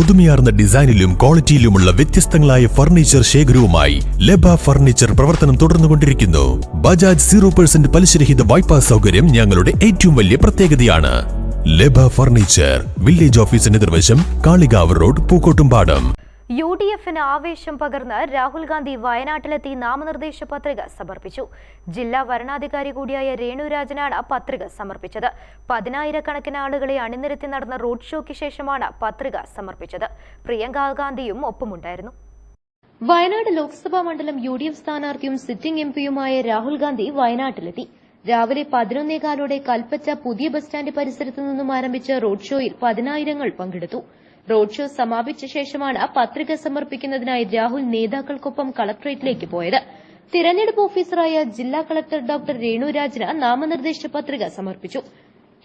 പുതുമയാർന്ന ഡിസൈനിലും ക്വാളിറ്റിയിലുമുള്ള വ്യത്യസ്തങ്ങളായ ഫർണിച്ചർ ശേഖരവുമായി ലബ ഫർണിച്ചർ പ്രവർത്തനം തുടർന്നുകൊണ്ടിരിക്കുന്നു. ബജാജ് സീറോ പെർസെന്റ് പലിശരഹിത വായ്പാ സൗകര്യം ഞങ്ങളുടെ ഏറ്റവും വലിയ പ്രത്യേകതയാണ്. ലബ ഫർണിച്ചർ വില്ലേജ് ഓഫീസിന് നിർവശം Kalikavu road Pookkottumpadam. U D എഫിന് ആവേശം പകർന്ന് രാഹുൽ ഗാന്ധി വയനാട്ടിലെത്തി നാമനിർദ്ദേശ പത്രിക സമർപ്പിച്ചു. ജില്ലാ വരണാധികാരി കൂടിയായ രേണുരാജനാണ് പത്രിക സമർപ്പിച്ചത്. പതിനായിരക്കണക്കിന് ആളുകളെ അണിനിരത്തി നടന്ന റോഡ് ഷോയ്ക്ക് ശേഷമാണ് പത്രിക സമർപ്പിച്ചത്. പ്രിയങ്ക ഗാന്ധിയും ഒപ്പമുണ്ടായിരുന്നു. വയനാട് ലോക്സഭാ മണ്ഡലം യു ഡി എഫ് സ്ഥാനാർത്ഥിയും സിറ്റിംഗ് എംപിയുമായ രാഹുൽ ഗാന്ധി വയനാട്ടിലെത്തി. രാവിലെ പതിനൊന്നേകാലോടെ കൽപ്പറ്റ പുതിയ ബസ് സ്റ്റാൻഡ് പരിസരത്തു നിന്നും ആരംഭിച്ച റോഡ് ഷോയിൽ പതിനായിരങ്ങൾ പങ്കെടുത്തു. റോഡ് ഷോ സമാപിച്ച ശേഷമാണ് പത്രിക സമർപ്പിക്കുന്നതിനായി രാഹുൽ നേതാക്കൾക്കൊപ്പം കളക്ടറേറ്റിലേക്ക് പോയത്. തിരഞ്ഞെടുപ്പ് ഓഫീസറായ ജില്ലാ കളക്ടർ ഡോക്ടർ രേണുരാജിന് നാമനിർദ്ദേശ പത്രിക സമർപ്പിച്ചു.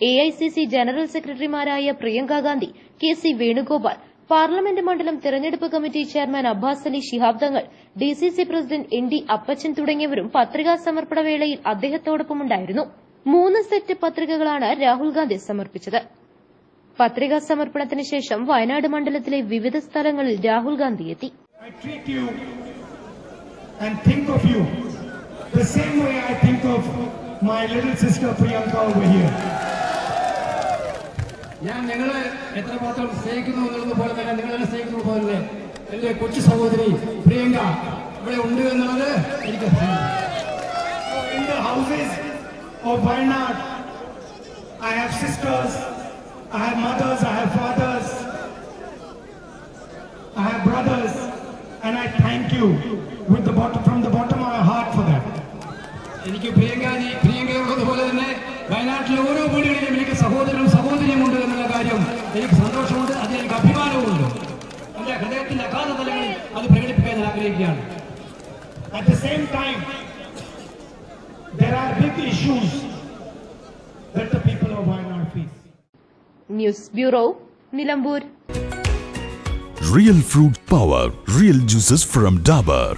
എഐസിസി ജനറൽ സെക്രട്ടറിമാരായ Priyanka Gandhi K C Venugopal parliament മണ്ഡലം തെരഞ്ഞെടുപ്പ് committee chairman Abbas Ali Shihab Thangal DCC president N D Appachan തുടങ്ങിയവരും പത്രികാ സമർപ്പണ വേളയിൽ അദ്ദേഹത്തോടൊപ്പമുണ്ടായിരുന്നു മൂന്ന് സെറ്റ് പത്രികകളാണ് രാഹുൽ ഗാന്ധി സമർപ്പിച്ചത്. പത്രികാ സമർപ്പണത്തിന് ശേഷം വയനാട് മണ്ഡലത്തിലെ വിവിധ സ്ഥലങ്ങളിൽ രാഹുൽ ഗാന്ധി എത്തി. My little sister Priyanka over here. ഞാൻ നിങ്ങളെ എത്രമാത്രം സ്നേഹിക്കുന്നു എന്നുള്ളത് പോലെ തന്നെ നിങ്ങളെ സ്നേഹിക്കുന്നത് പോലെ തന്നെ എന്റെ കൊച്ചു സഹോദരി പ്രിയങ്ക ഇവിടെ ഉണ്ട് എന്നുള്ളത് എനിക്ക് അറിയാം. In the houses of Wayanad, I have sisters, I have mothers, I have fathers, I have brothers, and I thank you with the bottom, from the bottom of my heart for that. എനിക്ക് പ്രിയങ്ക പ്രിയങ്കയുള്ളത് പോലെ തന്നെ വയനാട്ടിലെ ഓരോ വീടുകളിലും എനിക്ക് സഹോദരനും സഹോദരിയും ഉണ്ട് എന്നുള്ള കാര്യം എനിക്ക് സന്തോഷമുണ്ട് അതിൽ എനിക്ക് അഭിമാനവുമുണ്ട് എന്റെ ഹൃദയത്തിന്റെ അഗാധ തലങ്ങളിൽ അത് പ്രകടിപ്പിക്കാൻ ഞാൻ ആഗ്രഹിക്കുകയാണ് At the same time, there are big issues that the people of Wayanad face. News bureau Nilambur Real fruit power, real juices from Dabur.